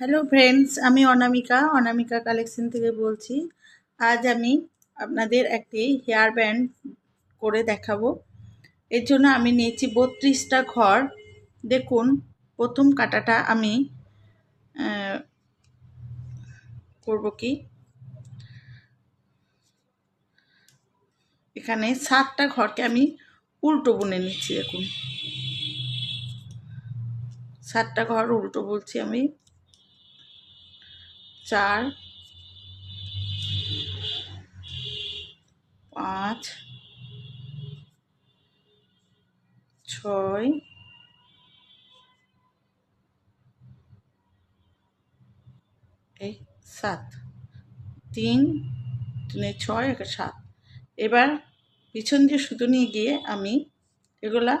Hello friends আমি অনামিকা অনামিকা collection থেকে বলছি। আজ আমি আপনাদের একটি হেয়ার ব্যান্ড করে দেখাবো। এর জন্য আমি নিয়েছি বত্রিশটা ঘর। দেখুন, প্রথম কাটাটা আমি করব কি? এখানে সাতটা ঘরকে আমি উল্টো বুনে নিচ্ছি, দেখুন। সাতটা ঘর উল্টো বলছি আমি। চার, পাঁচ, ছয়, এই সাত, তিন, তিনে ছয় একটা সাত। এবার পিছন দিয়ে সুতো নিয়ে গিয়ে আমি এগুলা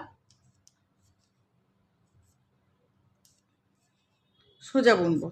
সোজা বুনবো।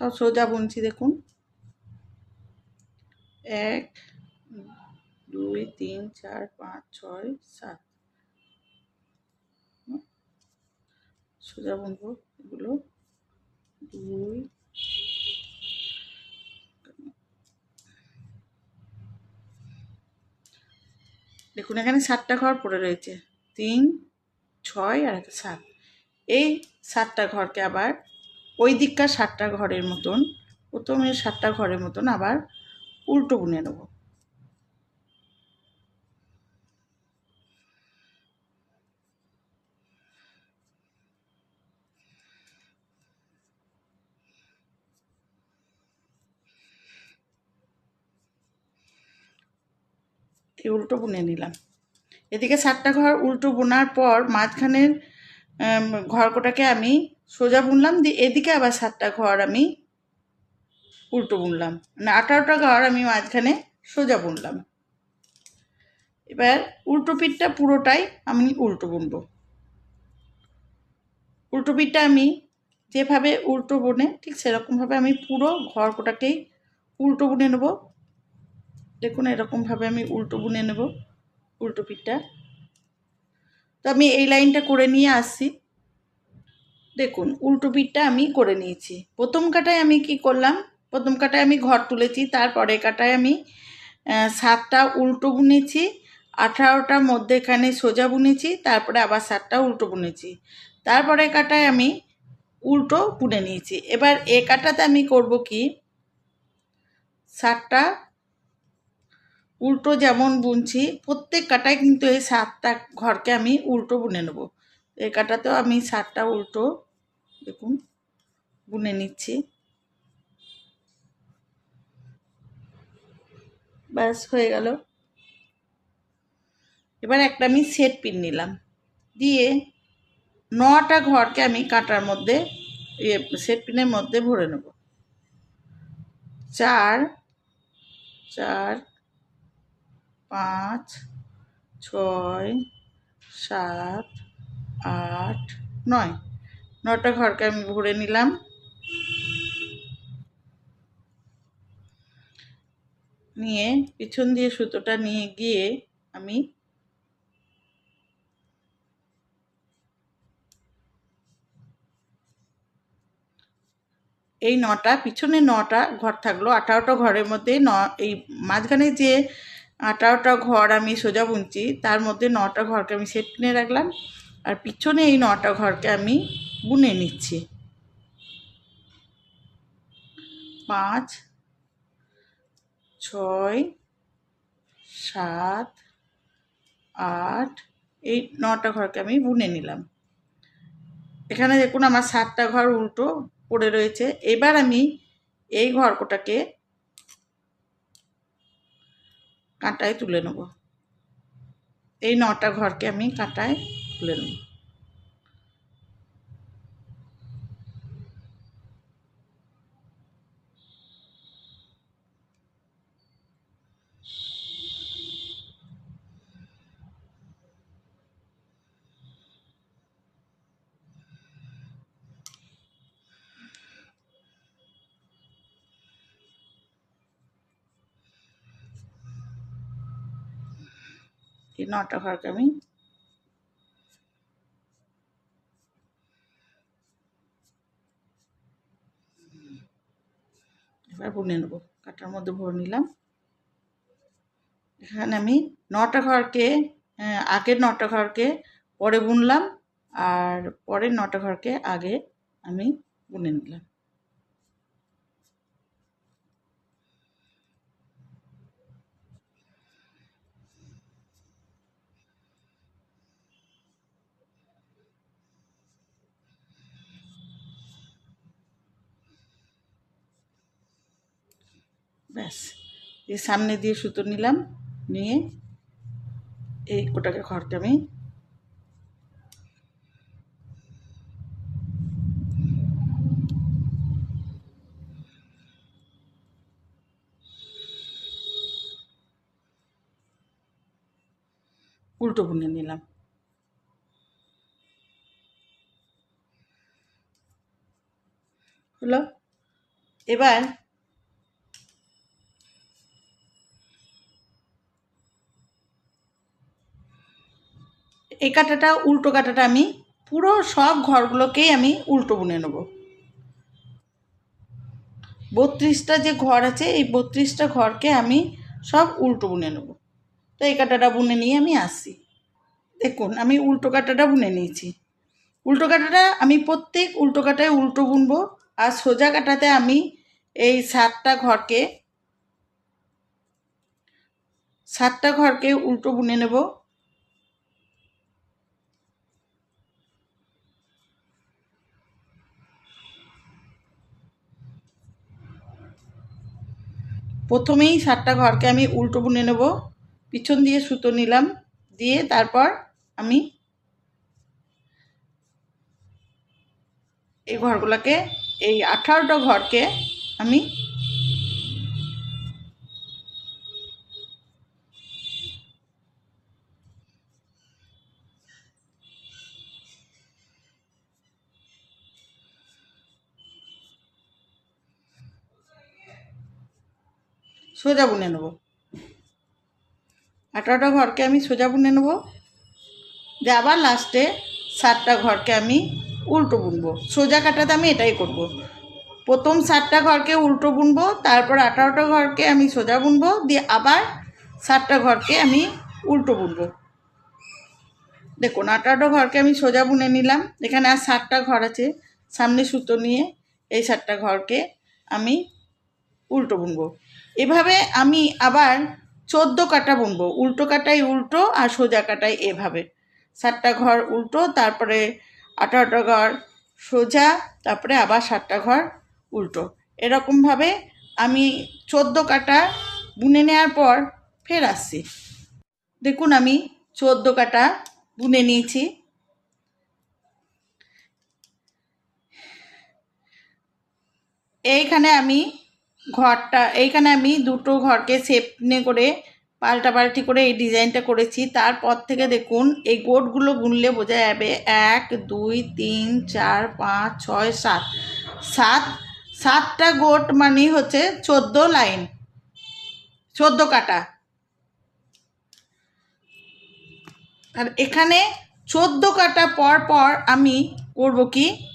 সব সোজা বুনছি, দেখুন। এক, দুই, তিন, চার, পাঁচ, ছয়, সাত। সোজা বুনবো এগুলো। দুই। দেখুন, এখানে সাতটা ঘর পড়ে রয়েছে। তিন, ছয় আর একটা সাত। এই সাতটা ঘরকে আবার ওই দিককার সাতটা ঘরের মতন, প্রথমে সাতটা ঘরের মতন আবার উল্টো বুনে নেব। উল্টো বুনে নিলাম। এদিকে সাতটা ঘর উল্টো বোনার পর মাঝখানের ঘর ঘরকোটাকে আমি সোজা বুনলাম দিয়ে এদিকে আবার সাতটা ঘর আমি উল্টো বুনলাম। মানে আঠারোটা ঘর আমি মাঝখানে সোজা বুনলাম। এবার উল্টো পিঠটা পুরোটাই আমি উল্টো বুনবো। উল্টো পিঠটা আমি যেভাবে উল্টো বুনে ঠিক সেরকমভাবে আমি পুরো ঘর কোটাকেই উল্টো বুনে নেব। দেখুন এরকমভাবে আমি উল্টো বুনে নেব উল্টো পিঠটা। তো আমি এই লাইনটা করে নিয়ে আসছি। দেখুন, উল্টো পিঠটা আমি করে নিয়েছি। প্রথম কাটায় আমি কি করলাম? প্রথম কাটায় আমি ঘর তুলেছি তারপরে কাটায় আমি সাতটা উল্টো বুনেছি আঠারোটার মধ্যে এখানে সোজা বুনেছি, তারপরে আবার সাতটা উল্টো বুনেছি। তারপরে কাটায় আমি উল্টো বুনে নিয়েছি। এবার এ কাটাতে আমি করব কি? সাতটা উল্টো যেমন বুনছি, প্রত্যেক কাটায় কিন্তু এই সাতটা ঘরকে আমি উল্টো বুনে নেব। এ কাটাতেও আমি সাতটা উল্টো দেখুন, বুনে নিচ্ছি। ব্যাস, হয়ে গেল। এবার একটা আমি সেট পিন নিলাম। দিয়ে নটা ঘরকে আমি কাটার মধ্যে সেট পিনের মধ্যে ভরে নেব। চার চার, পাঁচ, ছয়, সাত, আট, নয়। নটা ঘরকে আমি ভরে নিলাম। নিয়ে পিছন দিয়ে সুতোটা নিয়ে গিয়ে আমি এই নটা, পিছনে নটা ঘর থাকল। আঠারোটা ঘরের মধ্যে ন, এই মাঝখানে যে আঠারোটা ঘর আমি সোজা বুনছি, তার মধ্যে নটা ঘরকে আমি সেট কিনে রাখলাম। আর পিছনে এই নটা ঘরকে আমি বুনে নিচ্ছি। পাঁচ, ছয়, সাত, আট, এই নটা ঘরকে আমি বুনে নিলাম। এখানে দেখুন আমার সাতটা ঘর উল্টো পড়ে রয়েছে। এবার আমি এই ঘরকোটাকে কাঁটায় তুলে নেব। এই নটা ঘরকে আমি কাঁটায় তুলে নেব। এই নটা ঘরকে আমি এবার বুনে নেব। কাটার মধ্যে ভরে নিলাম। এখানে আমি নটা ঘরকে হ্যাঁ, আগের নটা ঘরকে পরে বুনলাম আর পরের নটা ঘরকে আগে আমি বুনে নিলাম। ব্যাস দিয়ে সামনে দিয়ে সুতো নিলাম, নিয়ে এই ওটাকে ঘরকে আমি উল্টো বুনে নিলাম। হলো? এবার এই কাঁটাটা, উল্টো কাঁটাটা আমি পুরো সব ঘরগুলোকেই আমি উল্টো বুনে নেব। বত্রিশটা যে ঘর আছে, এই বত্রিশটা ঘরকে আমি সব উল্টো বুনে নেব। তো এই কাঁটাটা বুনে নিয়ে আমি আসি দেখুন, আমি উল্টো কাঁটাটা বুনে নিয়েছি। উল্টো কাঁটাটা আমি প্রত্যেক উল্টো কাঁটায় উল্টো বুনবো আর সোজা কাঁটাতে আমি এই সাতটা ঘরকে সাতটা ঘরকে উল্টো বুনে নেব। প্রথমেই সাতটা ঘরকে আমি উল্টো বুনে নেব। পিছন দিয়ে সুতো নিলাম, দিয়ে তারপর আমি এই ঘরগুলোকে, এই আঠারোটা ঘরকে আমি সোজা বুনে নেব। আঠারোটা ঘরকে আমি সোজা বুনে নেব। দিয়ে আবার লাস্টে সাতটা ঘরকে আমি উল্টো বুনবো। সোজা কাটাতে আমি এটাই করব। প্রথম সাতটা ঘরকে উল্টো বুনবো, তারপর আঠারোটা ঘরকে আমি সোজা বুনবো, দিয়ে আবার সাতটা ঘরকে আমি উল্টো বুনবো। দেখুন, আঠারোটা ঘরকে আমি সোজা বুনে নিলাম। এখানে আর সাতটা ঘর আছে, সামনে সুতো নিয়ে এই সাতটা ঘরকে আমি উল্টো বুনবো। এভাবে আমি আবার চোদ্দ কাটা বুনবো, উল্টো কাটাই উল্টো আর সোজা কাটাই এভাবে। সাতটা ঘর উল্টো, তারপরে আঠারোটা ঘর সোজা, তারপরে আবার সাতটা ঘর উল্টো। এরকমভাবে আমি চোদ্দ কাটা বুনে নেওয়ার পর ফের আসছি। দেখুন, আমি চোদ্দ কাটা বুনে নিয়েছি। এইখানে আমি ঘরটা, এইখানে আমি দুটো ঘরকে সেপনে করে পাল্টাপাল্টি করে এই ডিজাইনটা করেছি। তারপর থেকে দেখুন, এই গোটগুলো গুনলে বোঝা যাবে এক, দুই, তিন, চার, পাঁচ, ছয়, সাত। সাত, সাতটা গোট মানে হচ্ছে চোদ্দ লাইন চোদ্দ কাটা। আর এখানে চোদ্দ কাটা পর পর আমি করব কি?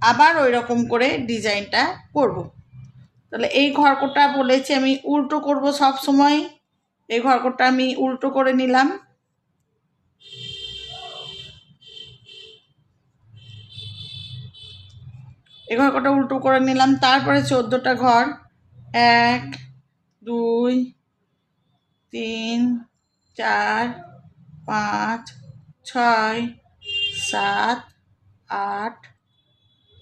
আবার ওই রকম করে ডিজাইনটা করব। তাহলে এই ঘরকোটা বলেছি আমি উল্টো করব সব সময়। এই ঘরকোটা আমি উল্টো করে নিলাম। এই ঘরকোটা উল্টো করে নিলাম। তারপরে চোদ্দোটা ঘর। এক, দুই, তিন, চার, পাঁচ, ছয়, সাত, আট,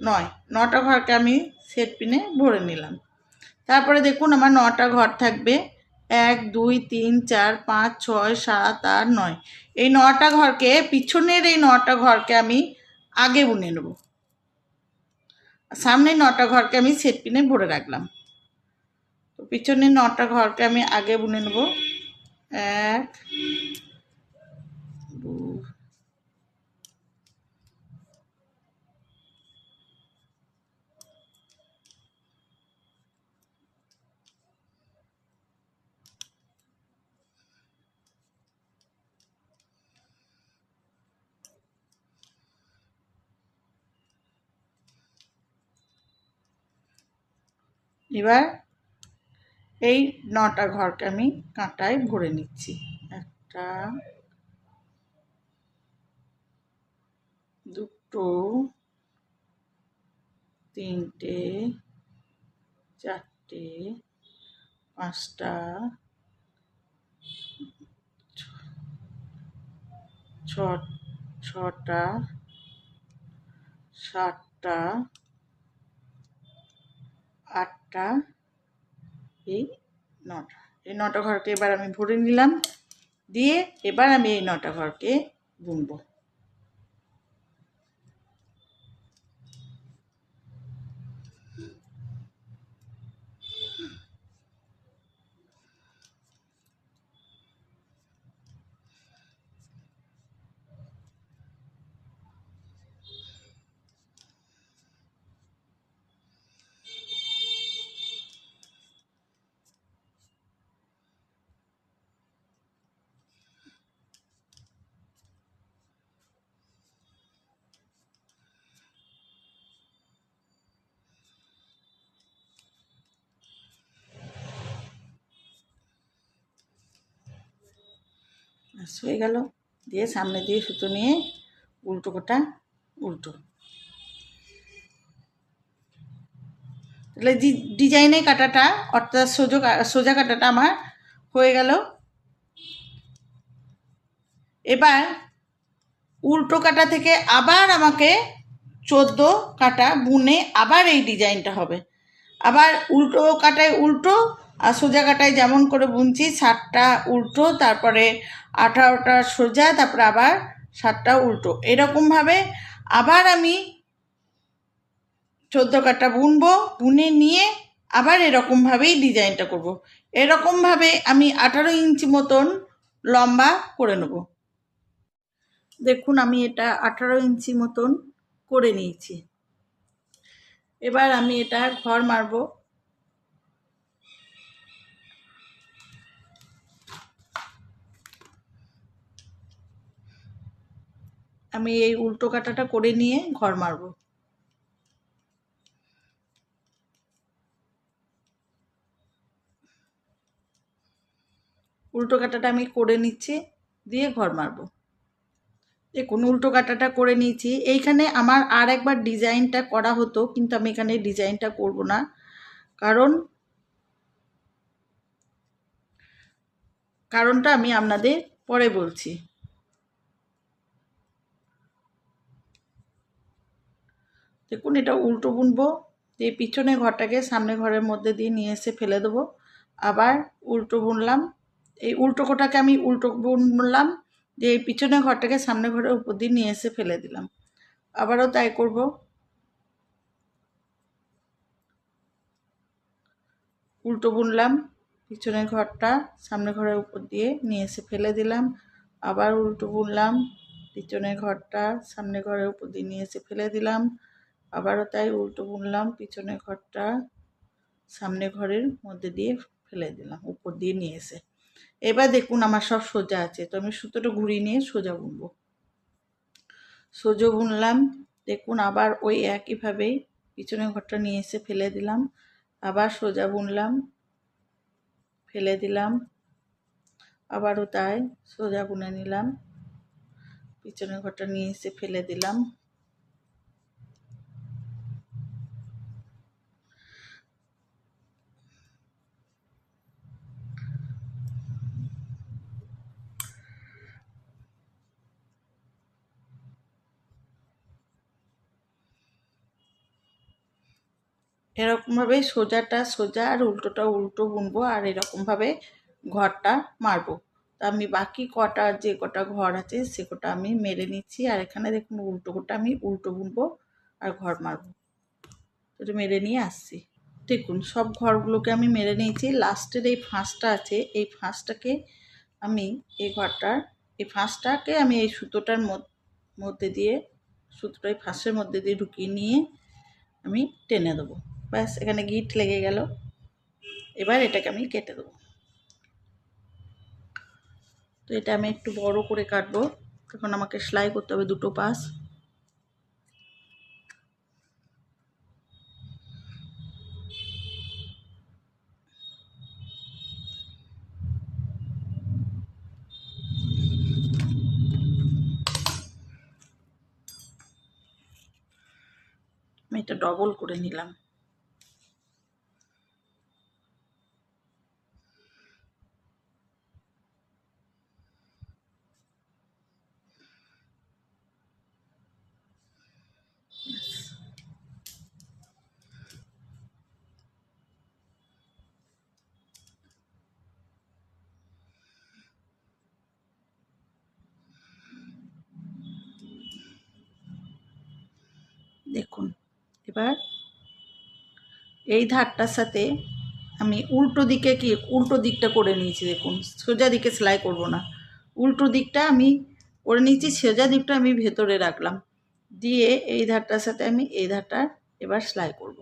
নয়। নটা ঘরকে আমি সেট পিনে ভরে নিলাম। তারপরে দেখুন আমার নটা ঘর থাকবে। এক, দুই, তিন, চার, পাঁচ, ছয়, সাত, আট, নয়। এই নটা ঘরকে, পিছনের এই নটা ঘরকে আমি আগে বুনে নেব। সামনের নটা ঘরকে আমি সেট পিনে ভরে রাখলাম। তো পিছনের নটা ঘরকে আমি আগে বুনে নেব। এক এবার এই নটা ঘরকে আমি কাঁটায় ভরে নিচ্ছি। একটা, দুটো, তিনটে, চারটে, পাঁচটা ছটা, সাতটা আটটা, এই নটা। এই নটা ঘরকে এবার আমি ভরে নিলাম। দিয়ে এবার আমি এই নটা ঘরকে বুনবো। হয়ে গেল। দিয়ে সামনে দিয়ে সুতো নিয়ে উল্টো কোটা উল্টো। তাহলে ডিজাইনে কাটাটা, অর্থাৎ সোজা সোজা কাটাটা আমার হয়ে গেল। এবার উল্টো কাটা থেকে আবার আমাকে চোদ্দ কাটা বুনে আবার এই ডিজাইনটা হবে। আবার উল্টো কাটায় উল্টো আর সোজা কাটায় যেমন করে বুনছি ষাটটা উল্টো, তারপরে আঠারোটা সোজা, তারপরে আবার সাতটা উল্টো। এরকমভাবে আবার আমি চোদ্দ কাটা বুনবো, বুনে নিয়ে আবার এরকমভাবেই ডিজাইনটা করব। এরকমভাবে আমি আঠারো ইঞ্চি মতন লম্বা করে নেব। দেখুন, আমি এটা আঠারো ইঞ্চি মতন করে নিয়েছি। এবার আমি এটা ঘর মারবো। আমি এই উল্টো কাটাটা করে নিয়ে ঘর মারব। উল্টো কাটাটা আমি করে নিচ্ছি, দিয়ে ঘর মারব। দেখুন, উল্টো কাটাটা করে নিয়েছি। এইখানে আমার আর একবার ডিজাইনটা করা হতো, কিন্তু আমি এখানে ডিজাইনটা করব না। কারণ, কারণটা আমি আপনাদের পরে বলছি। দেখুন, এটা উল্টো বুনবো, দিয়ে পিছনে ঘরটাকে সামনে ঘরের মধ্যে দিয়ে নিয়ে এসে ফেলে দেবো। আবার উল্টো বুনলাম, এই উল্টো কোটাকে আমি উল্টো বুনলাম, দিয়ে এই পিছনে ঘরটাকে সামনে ঘরের উপর দিয়ে নিয়ে এসে ফেলে দিলাম। আবারও তাই করব। উল্টো বুনলাম পিছনের ঘরটা সামনে ঘরের উপর দিয়ে নিয়ে এসে ফেলে দিলাম। আবার উল্টো বুনলাম পিছনের ঘরটা সামনে ঘরের উপর দিয়ে নিয়ে এসে ফেলে দিলাম। আবারও তাই উল্টো বুনলাম, পিছনে ঘরটা সামনে ঘরের মধ্যে দিয়ে ফেলে দিলাম, উপর দিয়ে নিয়ে এসে। এবার দেখুন আমার সব সোজা আছে, তো আমি সুতোটা ঘুরিয়ে নিয়ে সোজা বুনবো। সোজা বুনলাম, দেখুন আবার ওই একইভাবেই পিছনে ঘরটা নিয়ে এসে ফেলে দিলাম, আবার সোজা বুনলাম, ফেলে দিলাম, আবারও তাই সোজা বুনে নিলাম পিছনের ঘরটা নিয়ে এসে ফেলে দিলাম। এরকমভাবে সোজাটা সোজা আর উল্টোটা উল্টো বুনবো আর এরকমভাবে ঘরটা মারবো। তা আমি বাকি কটা যে কটা ঘর আছে সে কটা আমি মেরে নিচ্ছি আর এখানে দেখুন উল্টো কোটা আমি উল্টো বুনবো আর ঘর মারবো। এটা মেরে নিয়ে আসছি। দেখুন সব ঘরগুলোকে আমি মেরে নিয়েছি। লাস্টের এই ফাঁসটা আছে, এই ফাঁসটাকে আমি এই ঘরটার, এই ফাঁসটাকে আমি এই সুতোটার মধ্যে দিয়ে, সুতোটা এই ফাঁসের মধ্যে দিয়ে ঢুকিয়ে নিয়ে আমি টেনে দেবো। ব্যাস, এখানে গিট লেগে গেল। এবার এটাকে আমি কেটে দেবো। তো এটা আমি একটু বড় করে কাটবো। তখন আমাকে সেলাই করতে হবে দুটো পাশ। আমি এটা ডবল করে নিলাম। দেখুন। এবার এই ধারটার সাথে আমি উল্টো দিকে কি, উল্টো দিকটা করে নিয়েছি দেখুন। সোজা দিকে সেলাই করব না। উল্টো দিকটা আমি করে নিয়েছি, সোজা দিকটা আমি ভেতরে রাখলাম। দিয়ে এই ধারটার সাথে আমি এই ধারটা এবার সেলাই করব।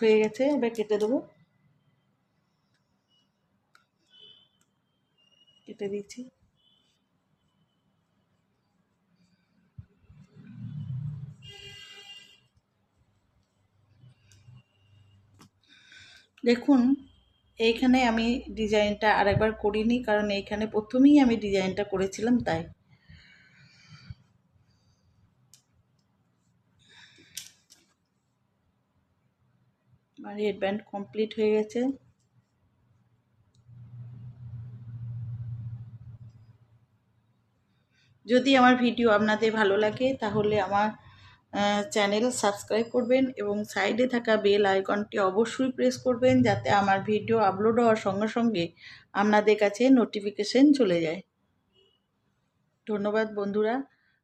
হয়ে গেছে, এবার কেটে দেবো। কেটে দিয়েছি। দেখুন, এইখানে আমি ডিজাইনটা আরেকবার করিনি, কারণ এইখানে প্রথমেই আমি ডিজাইনটা করেছিলাম, তাই। আমার হেডব্যান্ড কমপ্লিট হয়ে গেছে। যদি আমার ভিডিও আপনাদের ভালো লাগে, তাহলে আমার চ্যানেল সাবস্ক্রাইব করবেন এবং সাইডে থাকা বেল আইকনটি অবশ্যই প্রেস করবেন যাতে আমার ভিডিও আপলোড হওয়ার সঙ্গে সঙ্গে আপনাদের কাছে নোটিফিকেশন চলে যায়। ধন্যবাদ বন্ধুরা,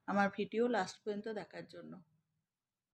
আমার ভিডিও লাস্ট পর্যন্ত দেখার জন্য।